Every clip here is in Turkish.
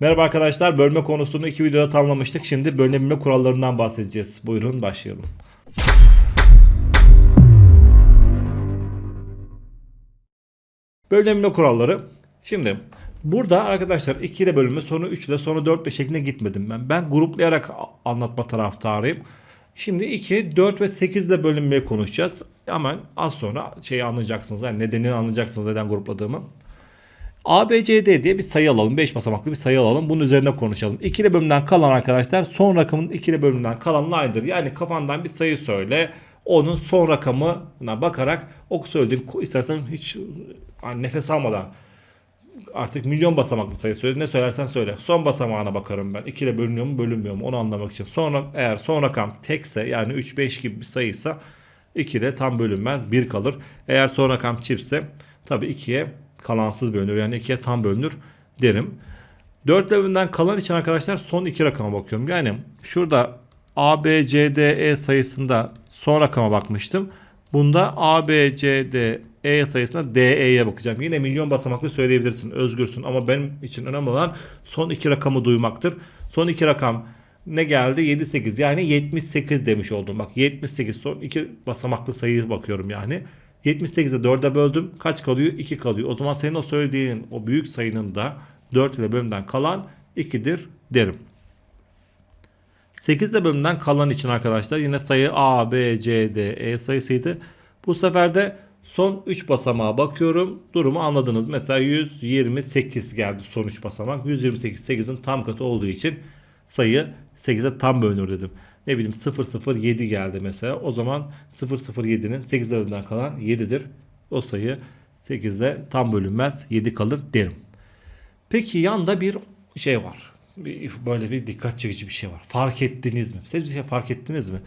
Merhaba arkadaşlar. Bölme konusunu iki videoda tamamlamıştık. Şimdi bölünebilme kurallarından bahsedeceğiz. Buyurun başlayalım. Bölünebilme kuralları. Şimdi burada arkadaşlar 2 ile bölünme sonra 3 ile sonra 4 ile şeklinde gitmedim ben. Ben gruplayarak anlatma taraftarıyım. Şimdi 2, 4 ve 8 ile bölünmeyi konuşacağız. Hemen az sonra şeyi anlayacaksınız. Yani nedenini anlayacaksınız neden grupladığımı. ABCD diye bir sayı alalım. 5 basamaklı bir sayı alalım. Bunun üzerine konuşalım. İkili bölümden kalan arkadaşlar son rakamın ikili bölümden kalanla aynıdır. Yani kafandan bir sayı söyle. Onun son rakamına bakarak o söylediğin istersen hiç hani nefes almadan artık milyon basamaklı sayı söyle. Ne söylersen söyle. Son basamağına bakarım ben. 2 ile bölünüyor mu bölünmüyor mu onu anlamak için. Sonra eğer son rakam tekse yani 3 5 gibi bir sayıysa 2 ile tam bölünmez 1 kalır. Eğer son rakam çiftse tabii 2'ye kalansız bölünür. Yani 2'ye tam bölünür derim. 4 bölümden kalan için arkadaşlar son iki rakama bakıyorum. Yani şurada A, B, C, D, E sayısında son rakama bakmıştım. Bunda A, B, C, D, E sayısında D, E'ye bakacağım. Yine milyon basamaklı söyleyebilirsin. Özgürsün ama benim için önemli olan son iki rakamı duymaktır. Son iki rakam ne geldi? 7, 8 yani 78 demiş oldum. Bak 78 son iki basamaklı sayı bakıyorum yani. 78'e 4'e böldüm. Kaç kalıyor? 2 kalıyor. O zaman senin o söylediğin o büyük sayının da 4 ile bölümden kalan 2'dir derim. 8 ile bölümden kalan için arkadaşlar yine sayı A, B, C, D, E sayısıydı. Bu sefer de son 3 basamağa bakıyorum. Durumu anladınız. Mesela 128 geldi son 3 basamak. 128 8'in tam katı olduğu için sayı 8'e tam bölünür dedim. Ne bileyim 007 geldi mesela. O zaman 007'nin 8 bölümden kalan 7'dir. O sayı 8'de tam bölünmez 7 kalır derim. Peki yanda bir şey var. Bir, böyle bir dikkat çekici bir şey var. Fark ettiniz mi? Siz bir şey fark ettiniz mi?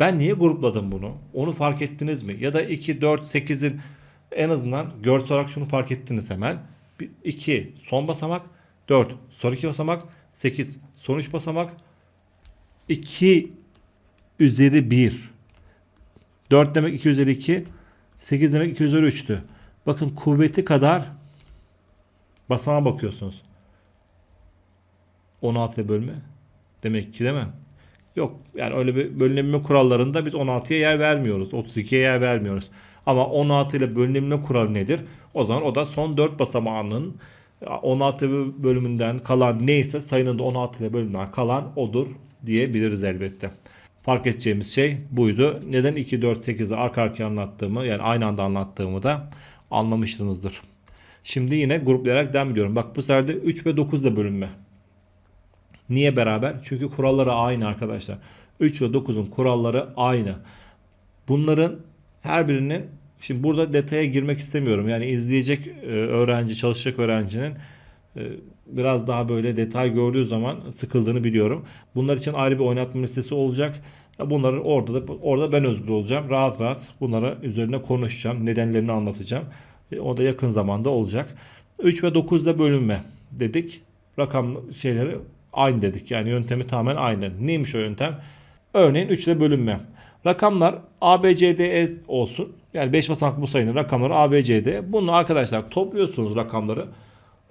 Ben niye grupladım bunu? Onu fark ettiniz mi? Ya da 2, 4, 8'in en azından görsel olarak şunu fark ettiniz hemen. 2 son basamak, 4 son 2 basamak, 8 son 3 basamak, 2 üzeri 1. 4 demek 2 üzeri 2. 8 demek 2 üzeri 3'tü. Bakın kuvveti kadar basamağa bakıyorsunuz. 16'ya bölme. Demek ki değil mi? Yok yani öyle bir bölünebilme kurallarında biz 16'ya yer vermiyoruz. 32'ye yer vermiyoruz. Ama 16 ile bölünebilme kuralı nedir? O zaman o da son 4 basamağının 16 bölümünden kalan neyse sayının da 16 ile bölümünden kalan odur diyebiliriz elbette. Fark edeceğimiz şey buydu. Neden 2, 4, 8'i arka arkaya anlattığımı yani aynı anda anlattığımı da anlamışsınızdır. Şimdi yine gruplayarak devam ediyorum. Bak bu sefer de 3 ve 9 ile bölünme. Niye beraber? Çünkü kuralları aynı arkadaşlar. 3 ve 9'un kuralları aynı. Bunların her birinin şimdi burada detaya girmek istemiyorum. Yani izleyecek e, öğrenci, çalışacak öğrencinin biraz daha böyle detay gördüğü zaman sıkıldığını biliyorum. Bunlar için ayrı bir oynatma listesi olacak. Bunları orada da orada ben özgür olacağım. Rahat rahat bunları üzerine konuşacağım. Nedenlerini anlatacağım. E, O da yakın zamanda olacak. 3 ve 9'da bölünme dedik. Rakam şeyleri aynı dedik. Yani yöntemi tamamen aynı. Neymiş o yöntem? Örneğin 3 ile bölünme. Rakamlar A, B, C, D, E olsun. Yani 5 basamaklı bu sayının rakamları A, B, C, D. Bunu arkadaşlar topluyorsunuz rakamları.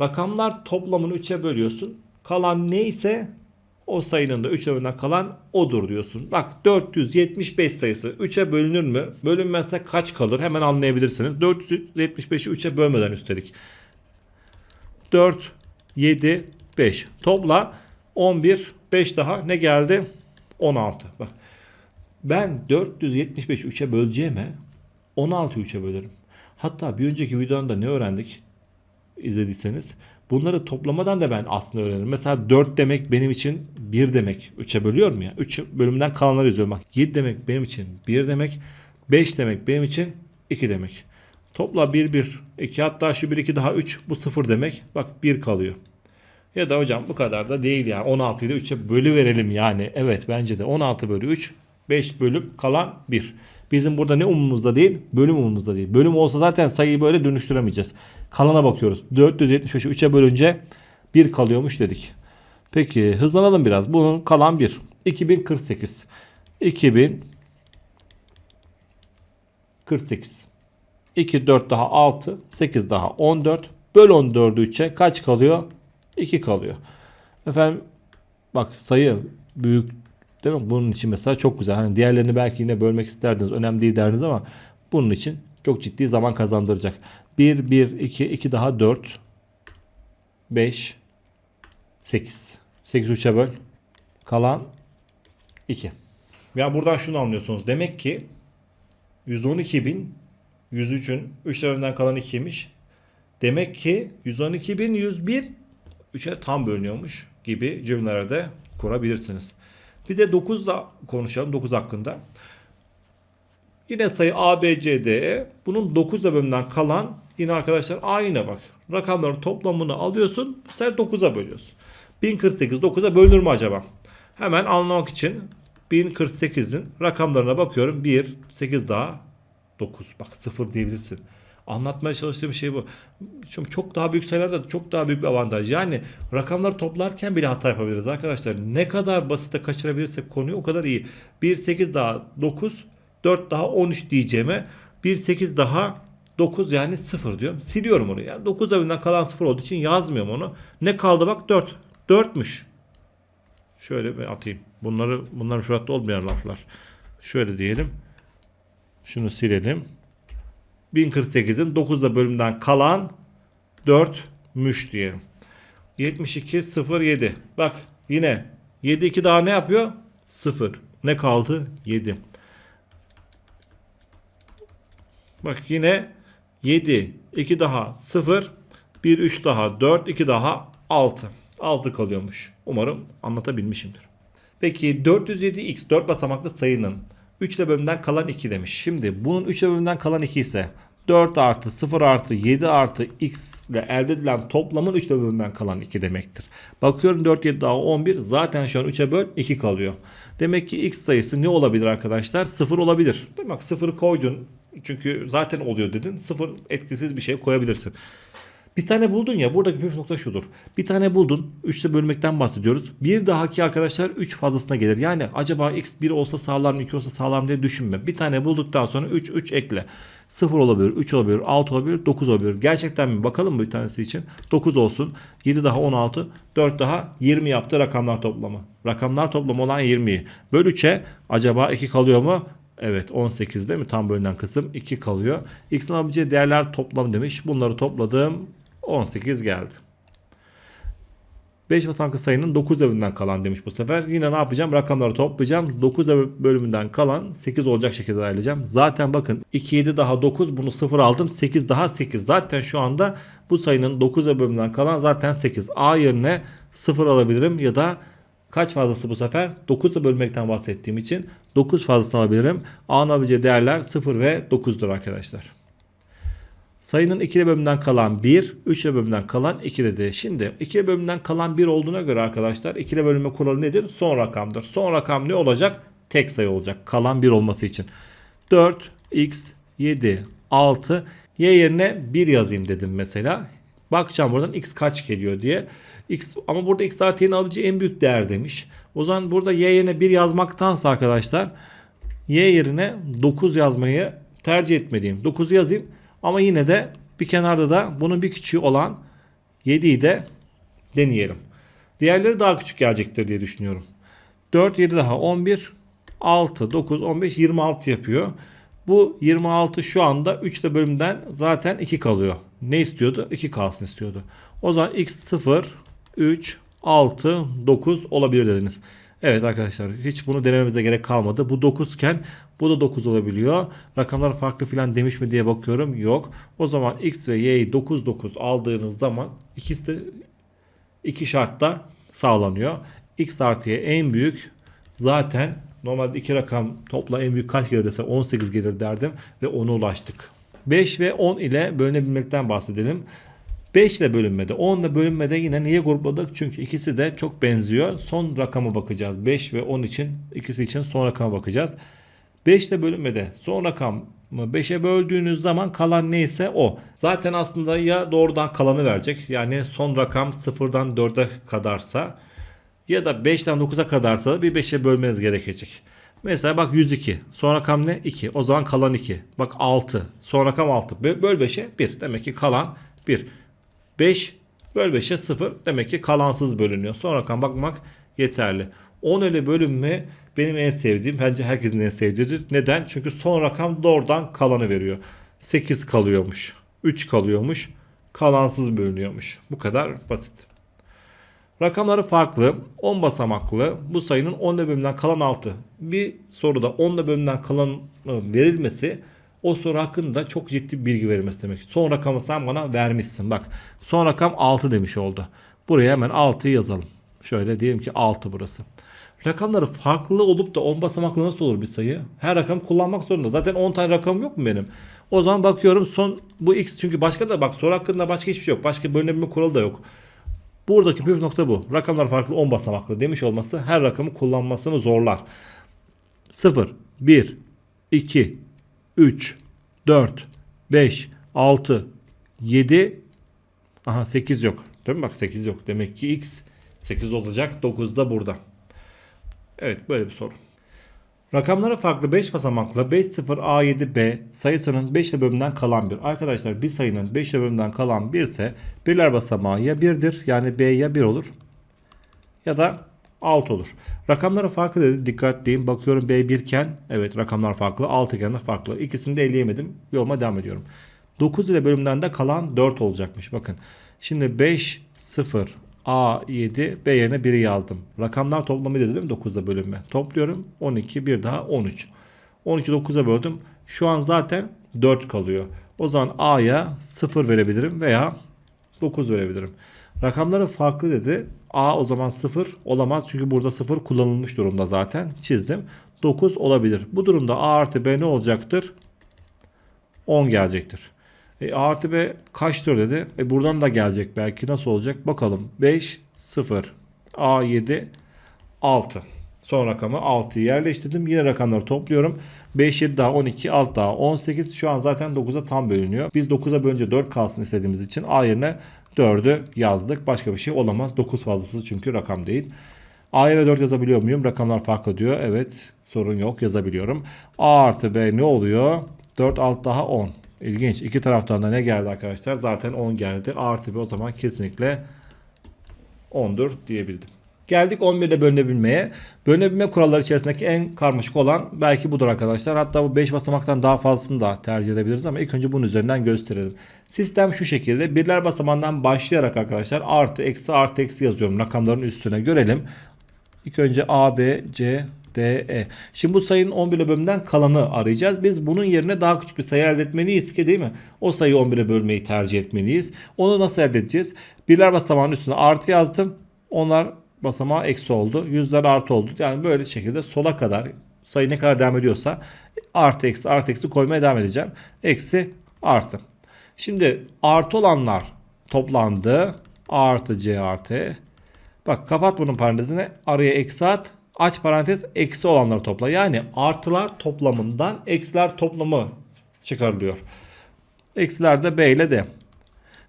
Rakamlar toplamını 3'e bölüyorsun. Kalan neyse o sayının da 3'e bölünen kalan odur diyorsun. Bak 475 sayısı 3'e bölünür mü? Bölünmezse kaç kalır? Hemen anlayabilirsiniz. 475'i 3'e bölmeden üstelik. 4, 7, 5. Topla 11, 5 daha ne geldi? 16. Bak ben 475 3'e böleceğime 16 3'e bölerim. Hatta bir önceki videoda ne öğrendik? İzlediyseniz. Bunları toplamadan da ben aslında öğrenirim. Mesela 4 demek benim için 1 demek. 3'e bölüyorum ya. 3 bölümden kalanları yazıyorum. Bak 7 demek benim için 1 demek. 5 demek benim için 2 demek. Topla 1 1 2 hatta şu 1 2 daha 3 bu 0 demek. Bak 1 kalıyor. Ya da hocam bu kadar da değil yani. 16 ile 3'e bölü verelim yani. Evet bence de 16 bölü 3 5 bölüm kalan 1. Bizim burada ne umumumuzda değil bölüm umumumuzda değil. Bölüm olsa zaten sayıyı böyle dönüştüremeyeceğiz. Kalana bakıyoruz. 475'i 3'e bölünce 1 kalıyormuş dedik. Peki hızlanalım biraz. Bunun kalan 1. 2048. 2048. 2 4 daha 6. 8 daha 14. Böl 14'ü 3'e kaç kalıyor? 2 kalıyor. Efendim bak sayı büyük değil mi? Bunun için mesela çok güzel. Hani diğerlerini belki yine bölmek isterdiniz. Önemli değil derdiniz ama bunun için çok ciddi zaman kazandıracak. 1, 1, 2, 2 daha 4, 5, 8. 8 3'e böl. Kalan 2. Ya buradan şunu anlıyorsunuz. Demek ki 112.103'ün 3 tarafından kalan 2'ymiş. Demek ki 112.101 3'e tam bölünüyormuş gibi cümlelerde kurabilirsiniz. Bir de 9 da konuşalım 9 hakkında. Yine sayı A, B, C, D, E. Bunun 9 da bölümünden kalan yine arkadaşlar aynı bak. Rakamların toplamını alıyorsun. Sen 9'a bölüyorsun. 1048 9'a bölünür mü acaba? Hemen anlamak için 1048'in rakamlarına bakıyorum. 1, 8 daha 9. Bak 0 diyebilirsin. Anlatmaya çalıştığım şey bu. Şimdi çok daha büyük sayılarda çok daha büyük bir avantaj. Yani rakamları toplarken bile hata yapabiliriz arkadaşlar. Ne kadar basite kaçırabilirsek konuyu o kadar iyi. 1, 8 daha 9, 4 daha 13 diyeceğime 1, 8 daha 9 yani 0 diyorum. Siliyorum onu. Yani 9 evinden kalan 0 olduğu için yazmıyorum onu. Ne kaldı bak 4. 4'müş. Şöyle bir atayım. Bunları bunların şuratta olmayan laflar. Şöyle diyelim. Şunu silelim. 1048'in 9'da bölümden kalan 4'müş diyelim. 72 0 7. Bak yine 7 2 daha ne yapıyor? 0. Ne kaldı? 7. Bak yine 7 2 daha 0 1 3 daha 4 2 daha 6. 6 kalıyormuş. Umarım anlatabilmişimdir. Peki 407x 4 basamaklı sayının 3 ile bölümünden kalan 2 demiş. Şimdi bunun 3 ile bölümünden kalan 2 ise 4 artı 0 artı 7 artı x ile elde edilen toplamın 3 ile bölümünden kalan 2 demektir. Bakıyorum 4 7 daha 11 zaten şu an 3'e böl 2 kalıyor. Demek ki x sayısı ne olabilir arkadaşlar? 0 olabilir. Demek 0'ı koydun çünkü zaten oluyor dedin. 0 etkisiz bir şey koyabilirsin. Bir tane buldun ya buradaki püf nokta şudur. Bir tane buldun. 3'te bölmekten bahsediyoruz. Bir dahaki arkadaşlar 3 fazlasına gelir. Yani acaba x 1 olsa sağlar mı 2 olsa sağlar mı diye düşünme. Bir tane bulduktan sonra 3 3 ekle. 0 olabilir, 3 olabilir, 6 olabilir, 9 olabilir. Gerçekten mi? Bakalım mı bir tanesi için? 9 olsun. 7 daha 16, 4 daha 20 yaptı rakamlar toplamı. Rakamlar toplamı olan 20'yi. Böl 3'e acaba 2 kalıyor mu? Evet 18 değil mi? Tam bölünen kısım 2 kalıyor. X'in alabileceği değerler toplam demiş. Bunları topladım. 18 geldi. 5 basamaklı sayının 9 bölümünden kalan demiş bu sefer. Yine ne yapacağım? Rakamları toplayacağım. 9 bölümünden kalan 8 olacak şekilde ayarlayacağım. Zaten bakın 2 7 daha 9 bunu 0 aldım. 8 daha 8. Zaten şu anda bu sayının 9 bölümünden kalan zaten 8. A yerine 0 alabilirim ya da kaç fazlası bu sefer? 9'a bölmekten bahsettiğim için 9 fazlasını alabilirim. A'nın alabileceği değerler 0 ve 9'dur arkadaşlar. Sayının 2 bölümünden kalan 1, 3 bölümünden kalan 2 dedi. Şimdi 2 bölümünden kalan 1 olduğuna göre arkadaşlar 2 bölünme kuralı nedir? Son rakamdır. Son rakam ne olacak? Tek sayı olacak. Kalan 1 olması için. 4, x, 7, 6, y yerine 1 yazayım dedim mesela. Bakacağım buradan x kaç geliyor diye. X, ama burada x artı y'nin alabileceği en büyük değer demiş. O zaman burada y yerine 1 yazmaktansa arkadaşlar y yerine 9 yazmayı tercih etmeliyim. 9'u yazayım. Ama yine de bir kenarda da bunun bir küçüğü olan 7'yi de deneyelim. Diğerleri daha küçük gelecektir diye düşünüyorum. 4, 7 daha 11, 6, 9, 15, 26 yapıyor. Bu 26 şu anda 3 ile bölümden zaten 2 kalıyor. Ne istiyordu? 2 kalsın istiyordu. O zaman x 0, 3, 6, 9 olabilir dediniz. Evet arkadaşlar hiç bunu denememize gerek kalmadı. Bu 9 iken bu da 9 olabiliyor. Rakamlar farklı filan demiş mi diye bakıyorum. Yok. O zaman x ve y'yi 9 9 aldığınız zaman ikisi de iki şartta sağlanıyor. x artı y en büyük zaten normalde iki rakam topla en büyük kaç gelir dese 18 gelir derdim ve 10'a ulaştık. 5 ve 10 ile bölünebilmekten bahsedelim. 5 ile bölünmede 10 ile bölünmede yine niye grupladık? Çünkü ikisi de çok benziyor. Son rakama bakacağız. 5 ve 10 için ikisi için son rakama bakacağız. 5 ile bölünmede son rakamı 5'e böldüğünüz zaman kalan neyse o. Zaten aslında ya doğrudan kalanı verecek. Yani son rakam 0'dan 4'e kadarsa ya da 5'ten 9'a kadarsa bir 5'e bölmeniz gerekecek. Mesela bak 102. Son rakam ne? 2. O zaman kalan 2. Bak 6. Son rakam 6. Böl 5'e 1. Demek ki kalan 1. 5 Böl 5'e 0 demek ki kalansız bölünüyor. Son rakam bakmak yeterli. 10 ile bölünme benim en sevdiğim bence herkesin en sevdiğidir. Neden? Çünkü son rakam doğrudan kalanı veriyor. 8 kalıyormuş. 3 kalıyormuş. Kalansız bölünüyormuş. Bu kadar basit. Rakamları farklı. 10 basamaklı. Bu sayının 10 ile bölümünden kalan 6. Bir soruda 10 ile bölümünden kalan verilmesi o soru hakkında çok ciddi bilgi verilmesi demek. Son rakamı sen bana vermişsin. Bak son rakam 6 demiş oldu. Buraya hemen 6'yı yazalım. Şöyle diyelim ki 6 burası. Rakamları farklı olup da 10 basamaklı nasıl olur bir sayı? Her rakam kullanmak zorunda. Zaten 10 tane rakam yok mu benim? O zaman bakıyorum son bu x çünkü başka da bak soru hakkında başka hiçbir şey yok. Başka bölünme kuralı da yok. Buradaki püf nokta bu. Rakamlar farklı 10 basamaklı demiş olması her rakamı kullanmasını zorlar. 0, 1, 2, 3, 4, 5, 6, 7, aha 8 yok. Değil mi? Bak 8 yok. Demek ki x 8 olacak. 9 da burada. Evet böyle bir soru. Rakamları farklı 5 basamaklı 50A7B sayısının 5 ile bölümünden kalan bir. Arkadaşlar bir sayının 5 ile bölümünden kalan 1 ise birler basamağı ya 1'dir yani B ya 1 olur ya da 6 olur. Rakamları farklı dedi. Dikkatliyim. Bakıyorum B1 iken evet rakamlar farklı. 6 iken de farklı. İkisini de eleyemedim. Yoluma devam ediyorum. 9 ile bölümden de kalan 4 olacakmış. Bakın. Şimdi 5, 0, A7, B yerine 1'i yazdım. Rakamlar toplamı dedi değil mi 9'da bölünme? Topluyorum. 12, bir daha 13. 13'ü 9'a böldüm. Şu an zaten 4 kalıyor. O zaman A'ya 0 verebilirim veya 9 verebilirim. Rakamları farklı dedi. A o zaman 0 olamaz çünkü burada 0 kullanılmış durumda zaten. Çizdim. 9 olabilir. Bu durumda A artı B ne olacaktır? 10 gelecektir. E, A artı B kaçtır dedi. E, buradan da gelecek belki. Nasıl olacak? Bakalım. 5, 0, A 7, 6. Son rakamı 6'yı yerleştirdim. Yine rakamları topluyorum. 5, 7 daha 12, 6 daha 18. Şu an zaten 9'a tam bölünüyor. Biz 9'a bölünce 4 kalsın istediğimiz için A yerine 4'ü yazdık. Başka bir şey olamaz. 9 fazlası çünkü rakam değil. A yerine 4 yazabiliyor muyum? Rakamlar farklı diyor. Evet sorun yok yazabiliyorum. A artı B ne oluyor? 4 alt daha 10. İlginç. İki taraftan da ne geldi arkadaşlar? Zaten 10 geldi. Artı B o zaman kesinlikle 10'dur diyebildim. Geldik 11 ile bölünebilmeye. Bölünebilme kuralları içerisindeki en karmaşık olan belki budur arkadaşlar. Hatta bu 5 basamaktan daha fazlasını da tercih edebiliriz ama ilk önce bunun üzerinden gösterelim. Sistem şu şekilde. Birler basamağından başlayarak arkadaşlar artı eksi artı eksi yazıyorum rakamların üstüne görelim. İlk önce A, B, C, D, E. Şimdi bu sayının 11'e bölümünden kalanı arayacağız. Biz bunun yerine daha küçük bir sayı elde etmeliyiz ki değil mi? O sayıyı 11'e bölmeyi tercih etmeliyiz. Onu nasıl elde edeceğiz? Birler basamağının üstüne artı yazdım. Onlar basamağı eksi oldu. Yüzler artı oldu. Yani böyle şekilde sola kadar sayı ne kadar devam ediyorsa artı eksi artı eksi koymaya devam edeceğim. Eksi artı. Şimdi artı olanlar toplandı. A artı C artı E. Bak kapat bunun parantezini. Araya eksi at. Aç parantez eksi olanları topla. Yani artılar toplamından eksiler toplamı çıkarılıyor. Eksiler de B ile D.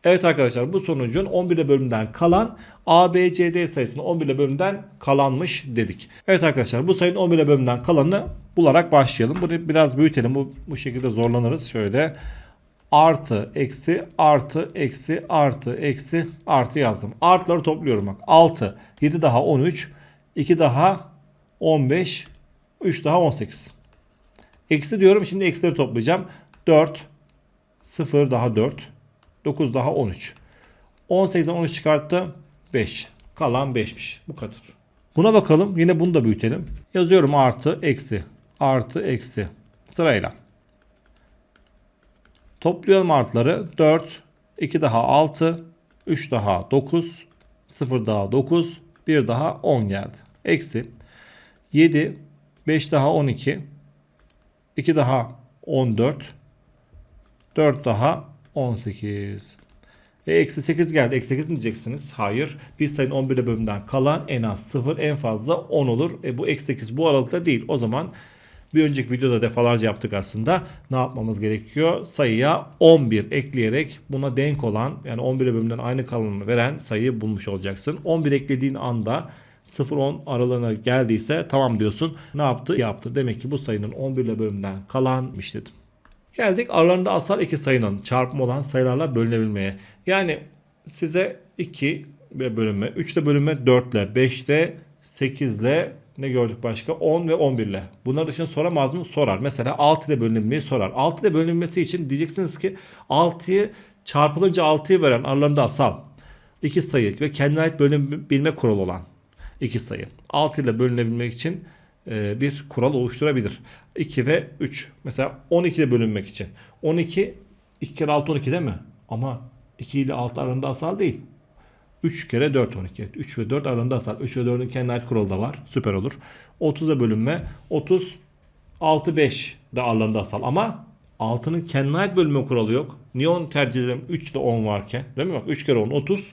Evet arkadaşlar bu sonucun 11 bölümden kalan A, B, C, D sayısının 11 bölümden kalanmış dedik. Evet arkadaşlar bu sayının 11 bölümden kalanını bularak başlayalım. Bunu biraz büyütelim. Bu, bu şekilde zorlanırız. Şöyle artı, eksi, artı, eksi, artı, eksi, artı yazdım. Artıları topluyorum bak. 6, 7 daha 13, 2 daha 15, 3 daha 18. Eksi diyorum şimdi eksileri toplayacağım. 4, 0 daha 4, 9 daha 13. 18'den 13 çıkarttı 5. Kalan 5'miş. Bu kadar. Buna bakalım. Yine bunu da büyütelim. Yazıyorum artı, eksi, artı, eksi. Sırayla. Topluyorum artıları. 4, 2 daha 6, 3 daha 9, 0 daha 9, 1 daha 10 geldi. Eksi 7, 5 daha 12, 2 daha 14, 4 daha 18. E, eksi 8 geldi. Eksi 8 mi diyeceksiniz? Hayır. Bir sayının 11 bölümünden kalan en az 0 en fazla 10 olur. E, bu eksi 8 bu aralıkta değil. O zaman bir önceki videoda defalarca yaptık aslında. Ne yapmamız gerekiyor? Sayıya 11 ekleyerek buna denk olan yani 11 bölümden aynı kalanını veren sayıyı bulmuş olacaksın. 11 eklediğin anda 0-10 aralığına geldiyse tamam diyorsun. Ne yaptı? Yaptı. Demek ki bu sayının 11 bölümden kalanmış dedim. Geldik aralarında asal iki sayının çarpımı olan sayılarla bölünebilmeye. Yani size 2 ile bölünme, 3 ile bölünme 4 ile, 5 ile, 8 ile ne gördük başka? 10 ve 11 ile. Bunlar dışında soramaz mı? Sorar. Mesela 6 ile bölünmeyi sorar. 6 ile bölünmesi için diyeceksiniz ki 6'yı çarpılınca 6'yı veren aralarında asal. iki sayı ve kendine ait bölünebilme kuralı olan iki sayı. 6 ile bölünebilmek için e, bir kural oluşturabilir. 2 ve 3. Mesela 12 ile bölünmek için. 12 2 kere 6 12 değil mi? Ama 2 ile 6 arasında asal değil. 3 kere 4 12. 3 ve 4 arasında asal. 3 ve 4'ün kendine ait kuralı da var. Süper olur. 30'a bölünme. 30 6 5 de aralarında asal. Ama 6'nın kendine ait bölünme kuralı yok. Niye onu tercih edelim? 3 ile 10 varken. Değil mi? Bak 3 kere 10 30.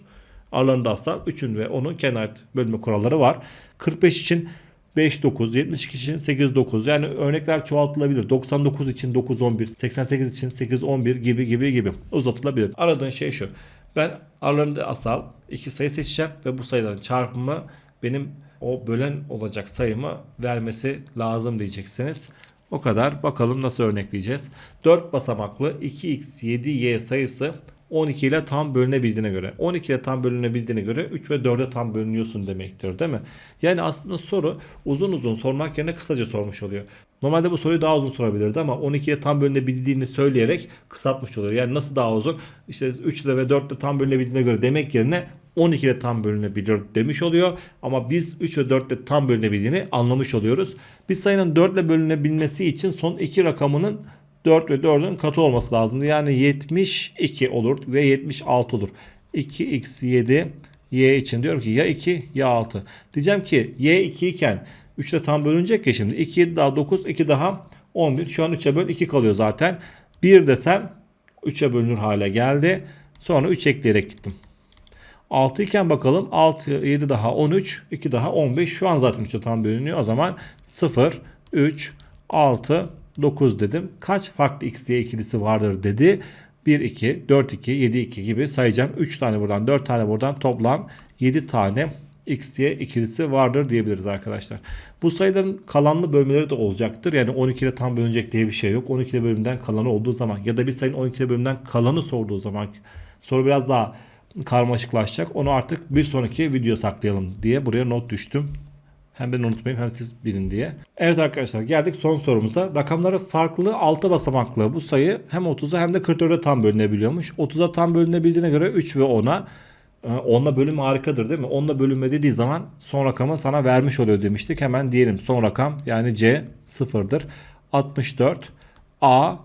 Aralarında asal. 3'ün ve 10'un kendine ait bölünme kuralları var. 45 için 5 9, 72 için 8 9. Yani örnekler çoğaltılabilir. 99 için 9 11, 88 için 8 11 gibi gibi gibi uzatılabilir. Aradığın şey şu. Ben aralarında asal iki sayı seçeceğim ve bu sayıların çarpımı benim o bölen olacak sayımı vermesi lazım diyeceksiniz. O kadar. Bakalım nasıl örnekleyeceğiz. 4 basamaklı 2x7y sayısı 12 ile tam bölünebildiğine göre 12 ile tam bölünebildiğine göre 3 ve 4'e tam bölünüyorsun demektir değil mi? Yani aslında soru uzun uzun sormak yerine kısaca sormuş oluyor. Normalde bu soruyu daha uzun sorabilirdi ama 12'ye tam bölünebildiğini söyleyerek kısaltmış oluyor. Yani nasıl daha uzun? İşte 3 ile ve 4 ile tam bölünebildiğine göre demek yerine 12 ile tam bölünebilir demiş oluyor. Ama biz 3 ve 4 ile tam bölünebildiğini anlamış oluyoruz. Bir sayının 4 ile bölünebilmesi için son iki rakamının 4 ve 4'ün katı olması lazımdı. Yani 72 olur ve 76 olur. 2x7 y için diyorum ki ya 2 ya 6. Diyeceğim ki y 2 iken 3 de tam bölünecek ya şimdi. 2 daha 9 2 daha 11. Şu an 3'e böl 2 kalıyor zaten. 1 desem 3'e bölünür hale geldi. Sonra 3 ekleyerek gittim. 6 iken bakalım 6 7 daha 13 2 daha 15 şu an zaten 3'e tam bölünüyor. O zaman 0 3 6 9 dedim. Kaç farklı x, y ikilisi vardır dedi. 1, 2, 4, 2, 7, 2 gibi sayacağım. 3 tane buradan 4 tane buradan toplam 7 tane x, y ikilisi vardır diyebiliriz arkadaşlar. Bu sayıların kalanlı bölmeleri de olacaktır. Yani 12 ile tam bölünecek diye bir şey yok. 12 ile bölümden kalanı olduğu zaman ya da bir sayının 12 ile bölümden kalanı sorduğu zaman soru biraz daha karmaşıklaşacak. Onu artık bir sonraki video saklayalım diye buraya not düştüm. Hem ben unutmayayım hem siz bilin diye. Evet arkadaşlar geldik son sorumuza. Rakamları farklı 6 basamaklı bu sayı hem 30'a hem de 44'e tam bölünebiliyormuş. 30'a tam bölünebildiğine göre 3 ve 10'a 10'la bölüm harikadır değil mi? 10'la bölünme dediği zaman son rakamı sana vermiş oluyor demiştik. Hemen diyelim son rakam yani C sıfırdır. 64 A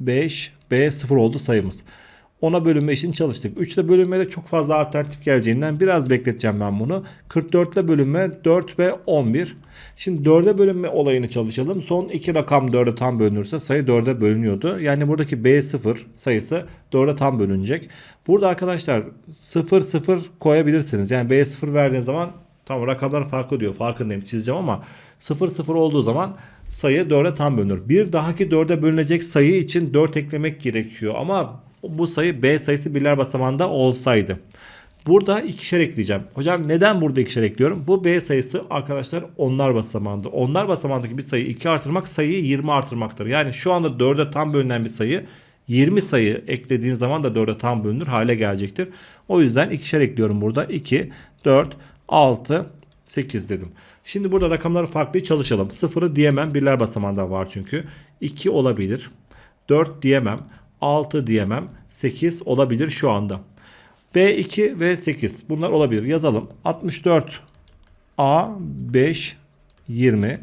5 B 0 oldu sayımız. 10'a bölünme için çalıştık. 3 ile bölünmede çok fazla alternatif geleceğinden biraz bekleteceğim ben bunu. 44 ile bölünme 4 ve 11. Şimdi 4'e bölünme olayını çalışalım. Son iki rakam 4'e tam bölünürse sayı 4'e bölünüyordu. Yani buradaki B0 sayısı 4'e tam bölünecek. Burada arkadaşlar 0 0 koyabilirsiniz. Yani B0 verdiğiniz zaman tam rakamlar farklı diyor. Farkındayım çizeceğim ama 0 0 olduğu zaman sayı 4'e tam bölünür. Bir dahaki 4'e bölünecek sayı için 4 eklemek gerekiyor. Ama bu sayı B sayısı birler basamağında olsaydı. Burada ikişer ekleyeceğim. Hocam neden burada ikişer ekliyorum? Bu B sayısı arkadaşlar onlar basamağında. Onlar basamağındaki bir sayı 2 artırmak sayıyı 20 artırmaktır. Yani şu anda 4'e tam bölünen bir sayı 20 sayı eklediğin zaman da 4'e tam bölünür hale gelecektir. O yüzden ikişer ekliyorum burada. 2, 4, 6, 8 dedim. Şimdi burada rakamları farklı çalışalım. 0'ı diyemem birler basamağında var çünkü. 2 olabilir. 4 diyemem. 6 diyemem. 8 olabilir şu anda. B2 ve 8 bunlar olabilir. Yazalım. 64 A 5 20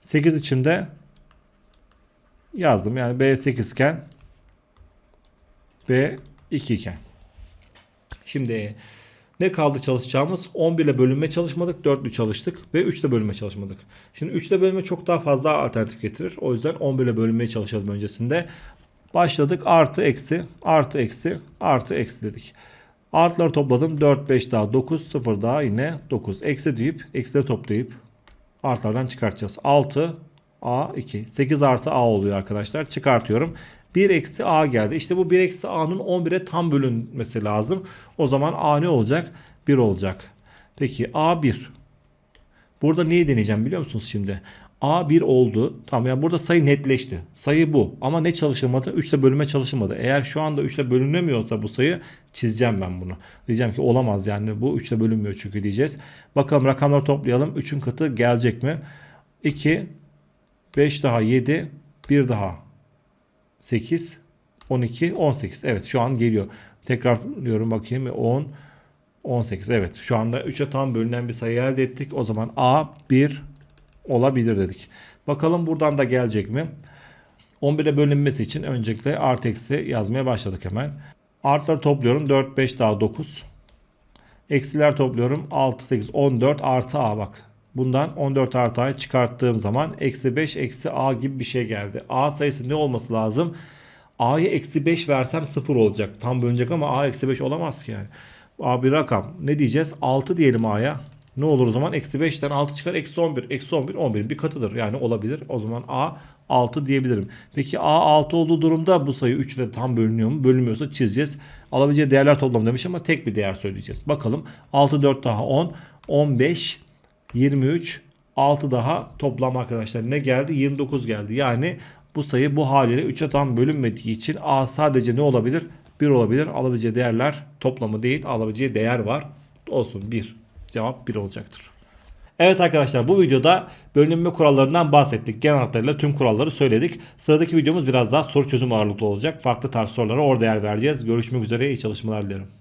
8 içinde yazdım. Yani B8 iken B2 iken. Şimdi ne kaldı çalışacağımız? 11 ile bölünme çalışmadık, 4 ile çalıştık ve 3 ile bölünme çalışmadık. Şimdi 3 ile bölünme çok daha fazla alternatif getirir. O yüzden 11 ile bölünmeye çalışalım öncesinde. Başladık artı eksi artı eksi artı eksi dedik. Artıları topladım 4 5 daha 9 0 daha yine 9. Eksi deyip eksileri toplayıp artlardan çıkartacağız. 6 A 2 8 artı A oluyor arkadaşlar. Çıkartıyorum. 1 eksi A geldi. İşte bu 1 eksi A'nın 11'e tam bölünmesi lazım. O zaman A ne olacak? 1 olacak. Peki A 1. Burada neyi deneyeceğim biliyor musunuz şimdi? A1 oldu. Tamam yani burada sayı netleşti. Sayı bu. Ama ne çalışılmadı? 3 ile bölünme çalışılmadı. Eğer şu anda 3 ile bölünemiyorsa bu sayı çizeceğim ben bunu. Diyeceğim ki olamaz yani bu 3 ile bölünmüyor çünkü diyeceğiz. Bakalım rakamları toplayalım. 3'ün katı gelecek mi? 2, 5 daha 7, 1 daha 8, 12, 18. Evet şu an geliyor. Tekrar diyorum bakayım. 10, 18. Evet şu anda 3'e tam bölünen bir sayı elde ettik. O zaman A 1 olabilir dedik. Bakalım buradan da gelecek mi? 11'e bölünmesi için öncelikle artı eksi yazmaya başladık hemen. Artları topluyorum. 4, 5 daha 9. Eksiler topluyorum. 6, 8, 14 artı A bak. Bundan 14 artı A'yı çıkarttığım zaman eksi 5 eksi A gibi bir şey geldi. A sayısı ne olması lazım? A'ya eksi 5 versem 0 olacak. Tam bölünecek ama A eksi 5 olamaz ki yani. A bir rakam. Ne diyeceğiz? 6 diyelim A'ya. Ne olur o zaman? Eksi 5'ten 6 çıkar. Eksi 11. Eksi 11 11'in bir katıdır. Yani olabilir. O zaman A 6 diyebilirim. Peki A 6 olduğu durumda bu sayı 3 ile tam bölünüyor mu? Bölünmüyorsa çizeceğiz. Alabileceği değerler toplamı demiş ama tek bir değer söyleyeceğiz. Bakalım. 6 4 daha 10. 15 23 6 daha toplam arkadaşlar ne geldi? 29 geldi. Yani bu sayı bu haliyle 3'e tam bölünmediği için A sadece ne olabilir? 1 olabilir. Alabileceği değerler toplamı değil alabileceği değer var. Olsun 1. Cevap 1 olacaktır. Evet arkadaşlar bu videoda bölünme kurallarından bahsettik. Genel hatlarıyla tüm kuralları söyledik. Sıradaki videomuz biraz daha soru çözüm ağırlıklı olacak. Farklı tarz sorulara orada yer vereceğiz. Görüşmek üzere iyi çalışmalar dilerim.